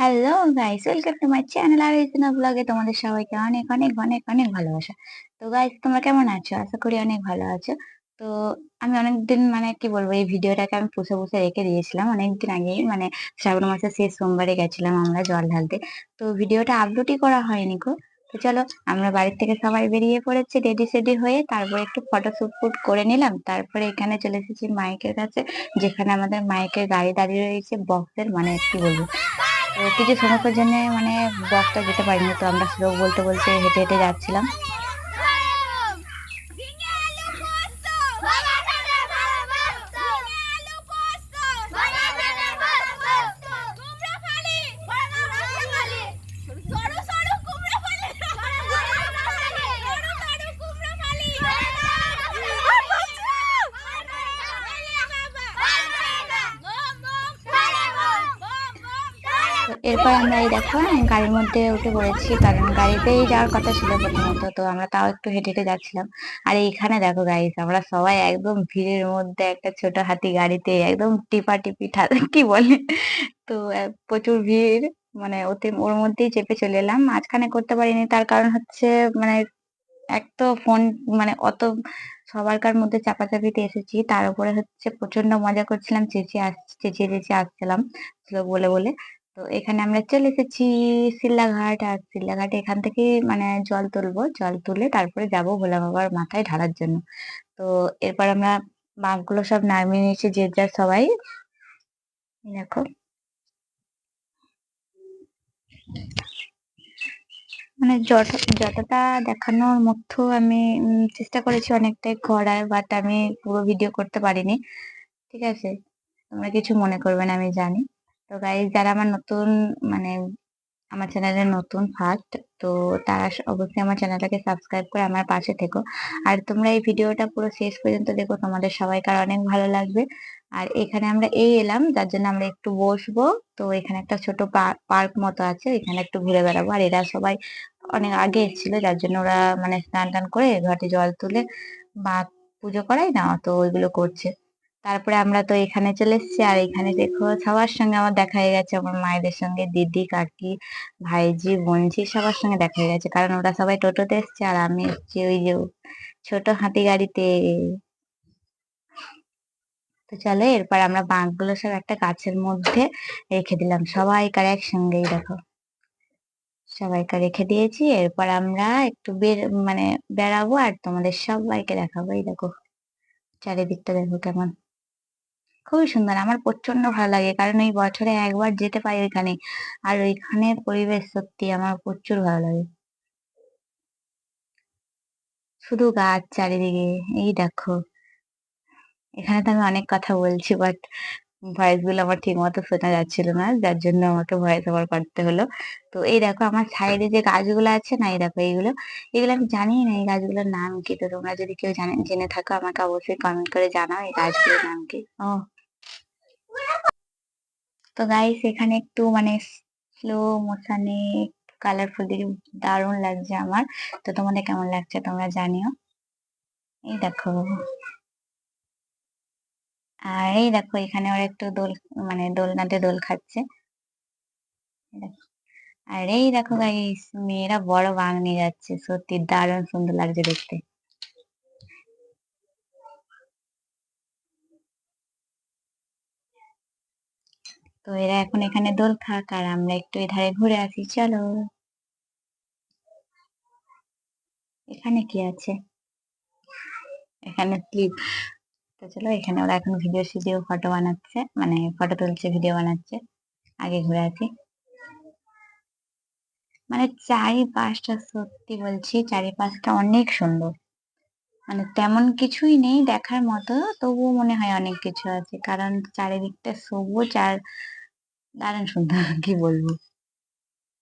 Hello guys welcome to my channel R ISNA ব্লগে তোমাদের সবাইকে অনেক অনেক অনেক অনেক ভালোবাসা। তো গাইস তোমরা কেমন আছো? আশা করি অনেক ভালো আছো। তো আমি অনেকদিন মানে কি বলব, এই ভিডিওটাকে আমি পুষে পুষে রেখে দিয়েছিলাম। অনেকদিন আগেই মানে শ্রাবণ মাসের শেষ সোমবারে গেছিলাম আমরা জল ঢালতে। তো ভিডিওটা আপলোডই করা হয়নি গো। তো চলো, আমরা বাড়ির থেকে সবাই বেরিয়ে পড়েছি রেডি সেডি হয়ে। তারপরে একটু ফটো শুট করে নিলাম। তারপরে এখানে চলে এসেছি মাইকের কাছে, যেখানে আমাদের মাইকের গাড়ি দাঁড়িয়ে রয়েছে বক্সের মানে কি বলব কিছু সমস্যার জন্য মানে বাসটা যেতে পারিনি, তো আমরা স্লো বলতে বলতে হেঁটে হেঁটে যাচ্ছিলাম। এরপর আমরা এই দেখো গাড়ির মধ্যে উঠে পড়েছি, কারণ গাড়িতেই যাওয়ার কথা ছিল প্রথমত, তো আমরা তাও একটু হেঁটে হেঁটে যাচ্ছিলাম। আর এইখানে দেখো গাইস আমরা সবাই একদম ভিড়ের মধ্যে একটা ছোট হাতি গাড়িতে একদম টিপা টিপি কি বলে? তো প্রচুর ভিড় মানে ওতে, ওর মধ্যেই চেপে চলে এলাম। মাঝখানে করতে পারিনি, তার কারণ হচ্ছে মানে এক তো ফোন মানে অত সবারকার মধ্যে চাপাচাপিতে এসেছি, তার উপরে হচ্ছে প্রচণ্ড মজা করছিলাম, চেঁচিয়ে আস, চেঁচিয়ে চেঁচিয়ে আসছিলাম বলে বলে। তো এখানে আমরা চলে এসেছি সিল্লাঘাট আর সিল্লাঘাটে এখান থেকে মানে জল তুলবো, জল তুলে তারপরে যাব ভোলা বাবার মাথায় ঢালার জন্য। তো এরপর আমরা বাঘগুলো সব নামিয়ে নিয়েছি, যে যার সবাই। দেখো। মানে যত, যতটা দেখানোর মতো আমি চেষ্টা করেছি, অনেকটাই করার বাট আমি পুরো ভিডিও করতে পারিনি। ঠিক আছে? তোমরা কিছু মনে করবে না, আমি জানি। তো গাইজ যারা আমার নতুন মানে আমার চ্যানেলে নতুন ফার্স্ট তো তারা অবশ্যই আমার চ্যানেলটাকে সাবস্ক্রাইব করে আমার পাশে থেকো। আর তোমরা এই ভিডিওটা পুরো শেষ পর্যন্ত দেখো তোমাদের সবাইকার অনেক ভালো লাগবে। আর এখানে আমরা এই এলাম, যার জন্য আমরা একটু বসবো। তো এখানে একটা ছোট পার্ক মতো আছে, এখানে একটু ঘুরে বেড়াবো। আর এরা সবাই অনেক আগে এসেছিল, যার জন্য ওরা মানে স্নান টান করে ঘাটে জল তুলে বা পুজো করাই না, তো ওইগুলো করছে। তারপরে আমরা তো এখানে চলে এসেছি। আর এখানে দেখো, সবার সঙ্গে আমার দেখা হয়ে গেছে। আমার মায়েদের সঙ্গে, দিদি, কাকি, ভাইজি বোনজি সবার সঙ্গে দেখা হয়ে গেছে। কারণ ওরা সবাই টোটোতে এসছে আর আমি এসছি ওই যে ছোট হাতি গাড়িতে। তো চলো, এরপর আমরা বাঁকগুলো সব একটা গাছের মধ্যে রেখে দিলাম। সবাইকার একসঙ্গেই দেখো। সবাইকে রেখে দিয়েছি। এরপর আমরা একটু বের মানে বেড়াবো আর তোমাদের সবাইকে দেখাবো। এই দেখো, চারিদিকটা দেখো কেমন। খুবই সুন্দর। আমার প্রচণ্ড ভালো লাগে। কারণ ওই বছরে একবার যেতে পারি ওইখানে। আর ওইখানে পরিবেশ সত্যি আমার প্রচুর ভালো লাগে। শুধু গাছ চারিদিকে, এই দেখো। এখানে তো আমি অনেক কথা বলছি বাট ভয়েসগুলো আমার ঠিক মতো শোনা যাচ্ছিল না যার জন্য আমাকে ভয়েস ওভার করতে হলো। তো এই দেখো আমার সাইডে যে গাছগুলো আছে না এই দেখো এইগুলো এগুলো আমি জানি না এই গাছগুলোর নাম কি। তো তোমরা যদি কেউ জানে জেনে থাকো আমাকে অবশ্যই কমেন্ট করে জানাও এই গাছগুলোর নাম কি। ও। তো গাইস এখানে একটু মানে স্লো মোশনে কালারফুল দিকে দারুণ লাগছে আমার। তো তোমাদের কেমন লাগছে তোমরা জানিও। এই দেখো। আর এই দেখো, এখানে ওরা একটু দোল মানে দোলনাতে দোল খাচ্ছে। আর এই দেখো গাইস মেয়েরা বড় বাং নিয়ে যাচ্ছে। সত্যি দারুণ সুন্দর লাগছে দেখতে। তো এরা এখন এখানে দোল খাক আর আমরা একটু এধারে ঘুরে আসি, চলো। এখানে কি আছে? এখানে তো চলো এখানে ওরা এখন ভিডিও সিডিও ফটো বানাচ্ছে মানে ফটো তুলছে ভিডিও বানাচ্ছে। আগে ঘুরে আছি মানে চারিপাশটা সত্যি বলছি, চারিপাশটা অনেক সুন্দর। মানে তেমন কিছুই নেই দেখার মতো, তবুও মনে হয় অনেক কিছু আছে। কারণ চারিদিকটা সবুজ আর দারুণ সুন্দর, কি বলব?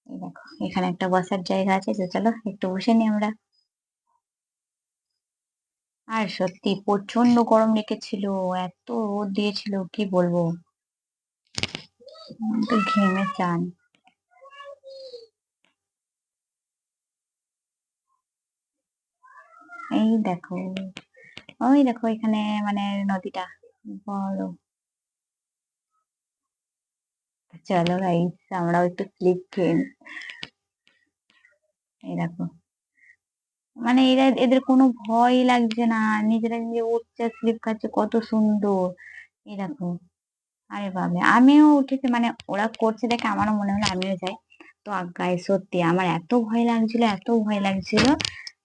দেখো, এখানে একটা বসার জায়গা আছে, তো চলো একটু বসে নি আমরা। আর সত্যি প্রচণ্ড গরম রেখেছিল এত রোদ দিয়েছিল, কি বলব? ঘেমে চান। এই দেখো ওই দেখো এখানে মানে নদীটা, বড়। চলো গাইস আমরাও একটু স্লিপ খেয়ে। এই দেখো। মানে এরা এদের কোনো ভয়ই লাগছে না। নিজেরা নিজে উঠছে, স্লিপ খাচ্ছে, কত সুন্দর। দেখো আরে বাবা আমিও উঠেছি। মানে ওরা করছে দেখে আমারও মনে হলো আমিও যাই। তো গায়ে সত্যি আমার এত ভয় লাগছিল, এত ভয় লাগছিল।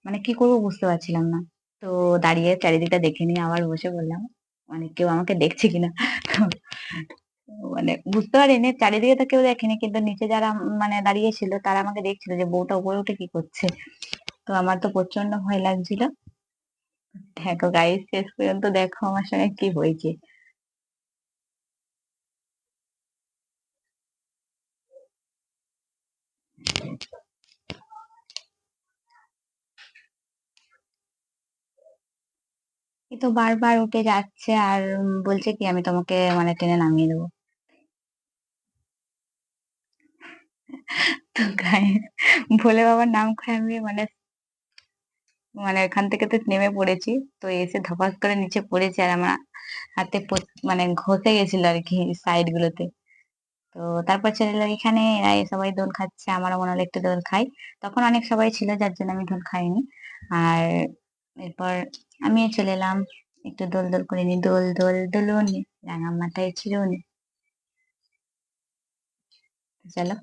মানে কি করব বুঝতে পারছিলাম না। তো দাঁড়িয়ে চারিদিকটা দেখে নিয়ে আবার বসে বললাম মানে কেউ আমাকে দেখছে কিনা? মানে বুঝতে পারিনি। চারিদিকে তো কেউ দেখেনি। কিন্তু নিচে যারা মানে দাঁড়িয়ে ছিল, তারা আমাকে দেখছিল যে বউটা উপরে উঠে কি করছে। তো আমার তো প্রচণ্ড ভয় লাগছিল। দেখো গাইস শেষ পর্যন্ত দেখো আমার সঙ্গে কি হয়েছে। তো বারবার উঠে যাচ্ছে আর বলছে কি, আমি তোমাকে মানে টেনে নামিয়ে দেবো। তো গাইস ভোলে বাবার নাম করে আমি মানে মানে এখান থেকে তো নেমে পড়েছি। তো এসে ধপাস করে নিচে পড়েছি আর আমার হাতে মানে ঘষে গেছিল আর কি সাইড গুলোতে। তো তারপর চলে এলো এখানে এরা সবাই দোল খাচ্ছে, আমারও মনে হলো একটু দোল খাই। তখন অনেক সবাই ছিল, যার জন্য আমি দোল খাইনি। আর এরপর আমি চলে এলাম, একটু দোল দোল করে নি, দোল দোল দোলনি, রাঙা মাথায় চিরুনি চলো।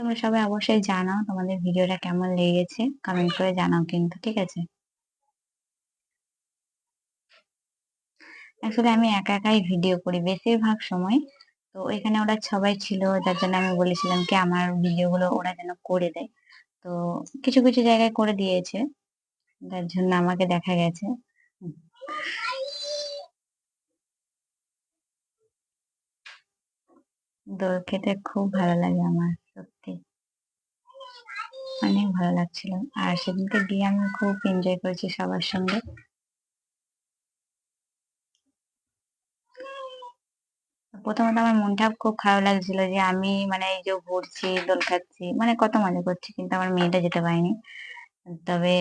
তোমরা সবাই অবশ্যই জানাও তোমাদের ভিডিওটা কেমন লেগেছে। কমেন্ট করে জানাও কিন্তু, ঠিক আছে? আসলে আমি একা একাই ভিডিও করি বেশিরভাগ সময়। তো এখানে ওরা সবাই ছিল, যার জন্য আমি বলেছিলাম কি আমার ভিডিওগুলো ওরা যেন করে দেয়। তো কিছু কিছু জায়গায় করে দিয়েছে, যার জন্য আমাকে দেখা গেছে। দোল খেতে খুব ভালো লাগে আমার। সত্যি। অনেক ভালো লাগছিল। আর সেদিনকে গিয়ে আমি খুব এনজয় করেছি সবার সঙ্গে। প্রথমত আমার মনটা খুব খারাপ লাগছিল যে আমি মানে এই যে ঘুরছি, দোল খাচ্ছি মানে কত মজা করছি, কিন্তু আমার মেয়েটা যেতে পারেনি। তবে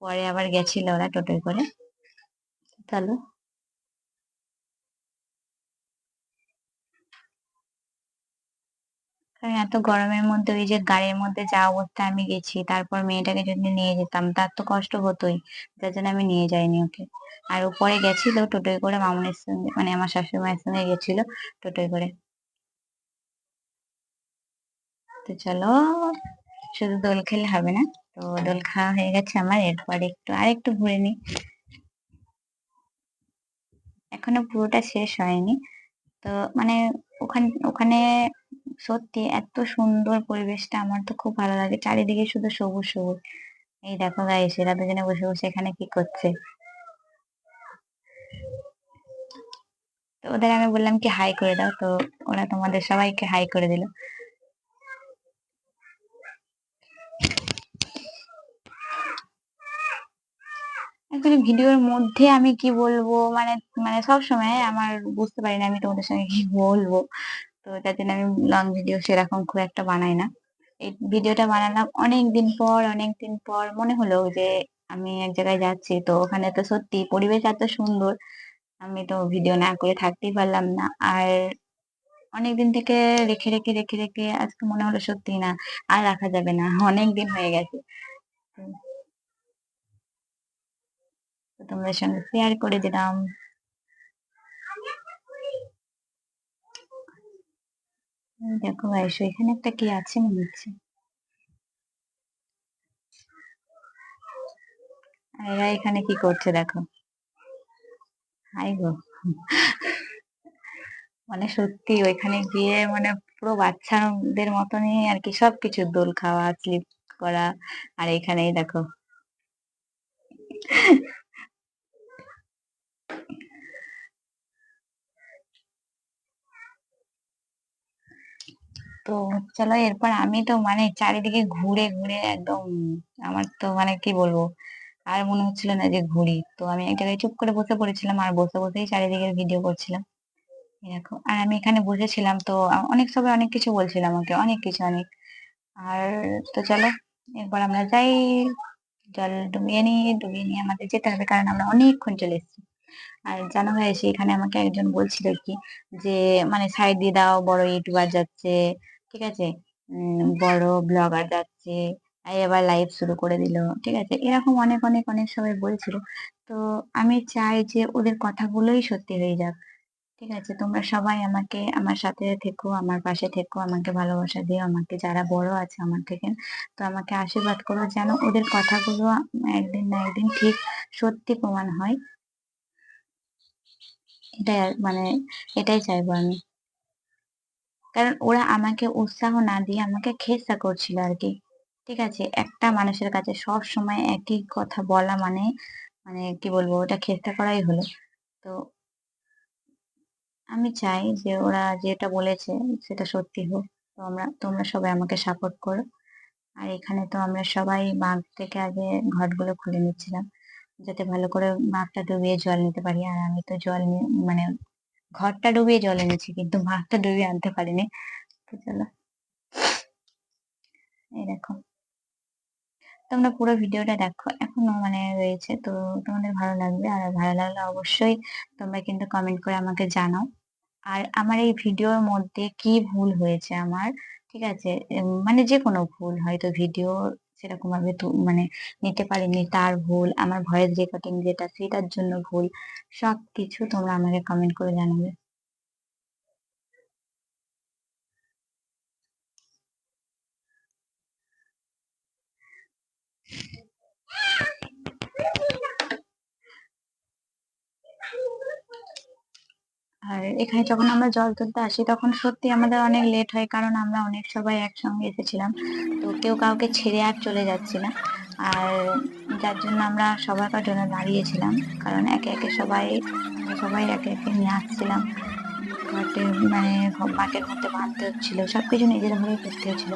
পরে আবার গেছিল ওরা টোটোয় করে। চলো। কারণ এত গরমের মধ্যে ওই যে গাড়ির মধ্যে যা অবস্থা আমি গেছি, তারপর মেয়েটাকে যদি নিয়ে যেতাম, তার তো কষ্ট হতোই, যার জন্য আমি নিয়ে যাইনি ওকে। আর ও পরে গেছিল টোটোয় করে মামুনের সঙ্গে মানে আমার শাশুড়ি মায়ের সঙ্গে গেছিল টোটোয় করে। তো চলো, শুধু দোল খেলে হবে না, তো দোল খাওয়া হয়ে গেছে আমার, এরপর একটু, আর একটু ঘুরে নি এখনও পুরোটা শেষ হয়নি, তো মানে ওখানে ওখানে সত্যি এত সুন্দর পরিবেশটা, আমার তো খুব ভালো লাগে। চারিদিকে শুধু সবুজ সবুজ। এই দেখো গাইস এরা দুজনে বসে বসে এখানে কি করছে? তো ওদের আমি বললাম কি হাই করে দাও। তো ওরা তোমাদের সবাইকে হাই করে দিল। ভিডিওর মধ্যে আমি কি বলব? মানে মানে সব সময় আমার বুঝতে পারি না আমি তোমাদের সঙ্গে কি বলব। তো যার জন্য আমি লং ভিডিও সেরকম খুব একটা বানাই না। এই ভিডিওটা বানালাম অনেক দিন পর অনেক দিন পর মনে হলো যে আমি এক জায়গায় যাচ্ছি, তো ওখানে তো সত্যি পরিবেশ এত সুন্দর, আমি তো ভিডিও না করে থাকতেই পারলাম না। আর অনেকদিন থেকে রেখে রেখে রেখে রেখে আজকে মনে হলো সত্যি না, আর রাখা যাবে না অনেক দিন হয়ে গেছে। তোমাদের সঙ্গে শেয়ার করে দিলাম। দেখো ভাইস এখানে একটা কি আছে মনে হচ্ছে? এরা এখানে কি করছে দেখো? হাই গো। মানে সত্যি ওইখানে গিয়ে মানে পুরো বাচ্চাদের মতনই আর কি সবকিছু দোল খাওয়া স্লিপ করা, আর এখানেই দেখো। তো চলো এরপর আমি তো মানে চারিদিকে ঘুরে ঘুরে একদম আমার তো মানে কি বলব? আর মনে হচ্ছিল না যে ঘুরি। তো আমি এক জায়গায় চুপ করে বসে পড়েছিলাম আর বসে, বসেই চারিদিকে ভিডিও করছিলাম। দেখো, আর আমি এখানে বসেছিলাম তো অনেক সবাই অনেক কিছু বলছিল আমাকে, অনেক কিছু, অনেক। আর তো চলো, এরপর আমরা যাই। জল ডুবিয়ে নিয়ে ডুবিয়ে নিয়ে আমাদের যেতে হবে কারণ আমরা অনেকক্ষণ চলে এসেছি। আর জানো গাইস এখানে আমাকে একজন বলছিল কি যে মানে সাইড দিয়ে দাও, বড় ইউটিউবার যাচ্ছে ঠিক আছে? বড় ব্লগার যাচ্ছে এবার লাইভ শুরু করে দিল ঠিক আছে? এরকম অনেক অনেক অনেক সবাই বলছিল। তো আমি চাই যে ওদের কথাগুলোই সত্যি হয়ে যাক ঠিক আছে? তোমরা সবাই আমাকে আমার সাথে থেকো আমার পাশে থেকো আমাকে ভালোবাসা দিও আমাকে যারা বড় আছে আমার থেকে। তো আমাকে আশীর্বাদ করো যেন ওদের কথাগুলো একদিন না একদিন ঠিক সত্যি প্রমাণ হয়। এটাই আর- মানে এটাই চাইব আমি। কারণ ওরা আমাকে উৎসাহ না দিয়ে আমাকে খেসা করছিল আর কি। ঠিক আছে, একটা মানুষের কাছে সব সময় একই কথা বলা মানে মানে কি বলব, ওটা খেসা করাই হলো। তো আমি চাই যে ওরা যেটা বলেছে সেটা সত্যি হোক। তো আমরা, তোমরা সবাই আমাকে সাপোর্ট করো। আর এখানে তো আমরা সবাই মাঘ থেকে আগে ঘটগুলো খুলে নিচ্ছিলাম, যাতে ভালো করে মাঘটা ডুবিয়ে জল নিতে পারি। আর আমি তো জল মানে ঘরটা ডুবিয়ে জল এনেছি, কিন্তু মাঘটা ডুবিয়ে আনতে পারিনি। তো চলো। দেখো। তোমরা পুরো ভিডিওটা দেখো, এখনও মানে রয়েছে, তো তোমাদের ভালো লাগবে। আর ভালো লাগলে অবশ্যই তোমরা কিন্তু কমেন্ট করে আমাকে জানাও। আর আমার এই ভিডিওর মধ্যে কি ভুল হয়েছে আমার, ঠিক আছে? মানে যে কোনো ভুল, হয়তো ভিডিও সেরকম ভাবে তু- মানে নিতে পারিনি। তার ভুল, আমার ভয়েস রেকর্ডিং যেটা, সেটার জন্য ভুল সব কিছু তোমরা আমাকে কমেন্ট করে জানাবে। আর এখানে যখন আমরা জল তুলতে আসি, তখন সত্যি আমাদের অনেক লেট হয়, কারণ আমরা অনেক সবাই একসঙ্গে এসেছিলাম। তো কেউ কাউকে ছেড়ে আর চলে যাচ্ছি না। আর যার জন্য আমরা সবার জন্য দাঁড়িয়েছিলাম, কারণ একে একে সবাই সবাই একে একে নিয়ে আসছিলাম। ঘাটে মানে মাঠের মধ্যে বাঁধতে হচ্ছিল, সবকিছু নিজের ঘরেই করতে হচ্ছিল।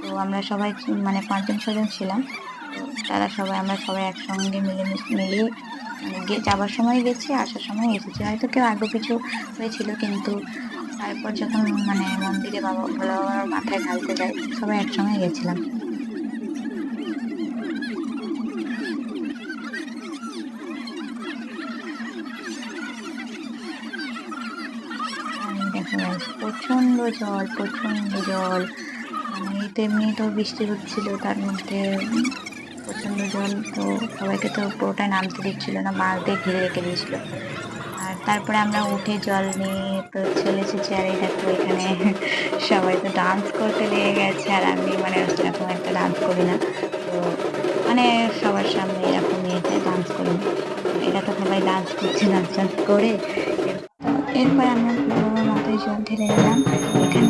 তো আমরা সবাই মানে পাঁচজন ছজন ছিলাম। তারা সবাই, আমরা সবাই একসঙ্গে মিলেমিশে মিলিয়ে মানে যাবার সময় গেছি আসার সময় এসেছি। হয়তো কেউ আগে পিছু হয়েছিল কিন্তু তারপর যখন মানে মন্দিরে বাবা ভোলা বাবার মাথায় ঢালতে যাই সবাই একসঙ্গে গেছিলাম। guys, প্রচণ্ড জল প্রচণ্ড জল। মানে এই তো এমনি তো বৃষ্টি হচ্ছিল তার মধ্যে জল তো সবাইকে তো পুরোটা নামতে দিচ্ছিল না মাছ দিয়ে ঘিরে রেখে দিয়েছিল। আর তারপরে আমরা উঠে জল নিয়ে তো চলে এসেছি আর এই দেখো এখানে সবাই তো ডান্স করতে লেগে গেছে। আর আমি মানে সেরকম একটা ডান্স করি না। তো মানে সবার সামনে এরকম ইয়েতে ডান্স করি। না তো সবাই ডান্স করছে নাচ টান্স করে। এরপর আমরা পুরো জল ঢেলে নিলাম। এখানে